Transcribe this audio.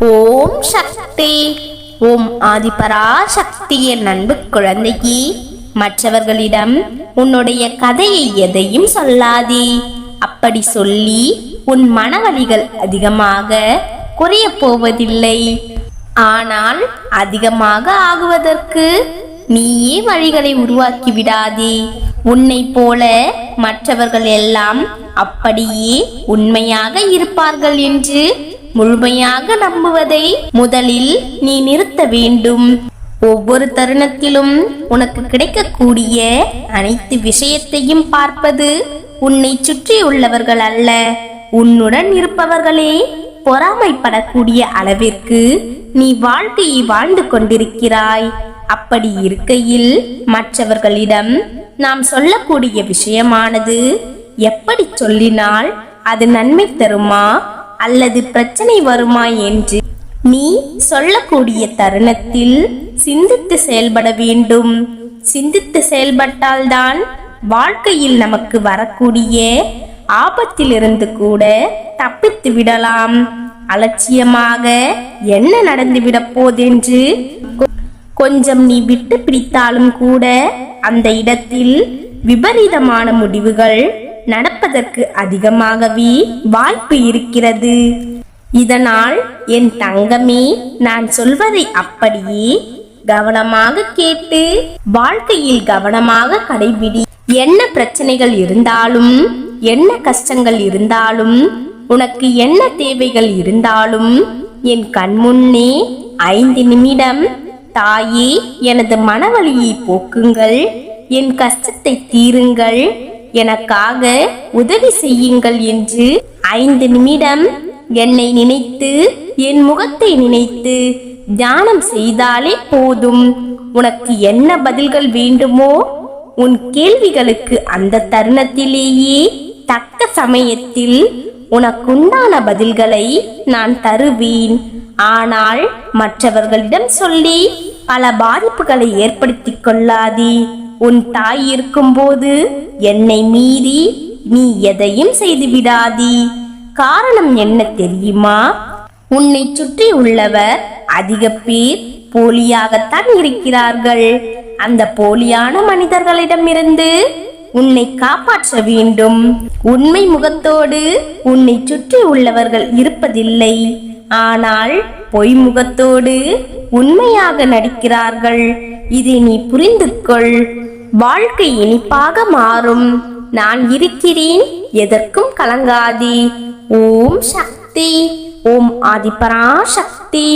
ஓம் சக்தி. ஓம் ஆதிபரா சக்தியின் அன்பு குழந்தையே. மற்றவர்களிடம் உன்னுடைய கதையை எதையும் சொல்லாதே. அப்படி சொல்லி உன் மனவழிகள் அதிகமாக குறையப் போவதில்லை ஆனால் அதிகமாக ஆகுவதற்கு நீயே வழிகளை உருவாக்கி விடாதே. உன்னை போல மற்றவர்கள் எல்லாம் அப்படியே உண்மையாக இருப்பார்கள் என்று முழுமையாக நம்புவதை முதலில் நீ நிறுத்த வேண்டும். ஒவ்வொரு தருணத்திலும் உனக்கு கிடைக்கக்கூடிய அனைத்து விஷயத்தையும் பார்ப்பது உன்னை சுற்றியுள்ளவர்கள் அல்ல. உன்னுடன் இருப்பவர்களே பொறாமைப்படக்கூடிய அளவிற்கு நீ வாழ்க்கையை வாழ்ந்து கொண்டிருக்கிறாய். அப்படி இருக்கையில் மற்றவர்களிடம் நாம் சொல்லக்கூடிய விஷயமானது எப்படி சொல்லினால் அது நன்மை தருமா? அல்லது பிரச்சனை வருமா என்று நீ சொல்லக்கூடிய தருணத்தில் சிந்தித்து செயல்பட வேண்டும். சிந்தித்து செயல்பட்டால்தான் வாழ்க்கையில் நமக்கு வரக்கூடிய ஆபத்திலிருந்து கூட தப்பித்து விடலாம். அலட்சியமாக என்ன நடந்துவிடப் போதென்று கொஞ்சம் நீ விட்டு பிடித்தாலும் கூட அந்த இடத்தில் விபரீதமான முடிவுகள் நடப்பதற்கு அதிகமாகவே வாய்ப்பு இருக்கிறது. இதனால் என் தங்கமே நான் சொல்வதை அப்படியே கவனமாக கேட்டு வாழ்க்கையில் கவனமாக கடைபிடி. என்ன பிரச்சனைகள் இருந்தாலும் என்ன கஷ்டங்கள் இருந்தாலும் உனக்கு என்ன தேவைகள் இருந்தாலும் என் கண்முன்னே ஐந்து நிமிடம் தாயே எனது மனவழியை போக்குங்கள் என் கஷ்டத்தை தீருங்கள் எனக்காக உதவி செய்யுங்கள் என்று ஐந்து நிமிடம் என்னை நினைத்து என் முகத்தை நினைத்து தியானம் செய்தாலே போதும். உனக்கு என்ன பதில்கள் வேண்டுமோ உன் கேள்விகளுக்கு அந்த தருணத்திலேயே தக்க சமயத்தில் உனக்குண்டான பதில்களை நான் தருவேன். ஆனால் மற்றவர்களிடம் சொல்லி பல பாதிப்புகளை ஏற்படுத்திக் கொள்ளாதே. உன் தாய் இருக்கும்போது என்னை மீறி நீ எதையும் செய்து விடாதி. காரணம் என்ன தெரியுமா? உன்னை சுற்றி உள்ளவர் அதிக பேர் போலியாகத்தான் இருக்கிறார்கள். அந்த போலியான மனிதர்களிடமிருந்து உன்னை காப்பாற்ற வேண்டும். உண்மை முகத்தோடு உன்னை சுற்றி உள்ளவர்கள் இருப்பதில்லை. ஆனால் பொய் முகத்தோடு உண்மையாக நடிக்கிறார்கள். இதை நீ புரிந்து கொள் வாழ்க்கை இனிப்பாக மாறும். நான் இருக்கிறேன் எதற்கும் கலங்காதே. ஓம் சக்தி ஓம் ஆதிபரா சக்தி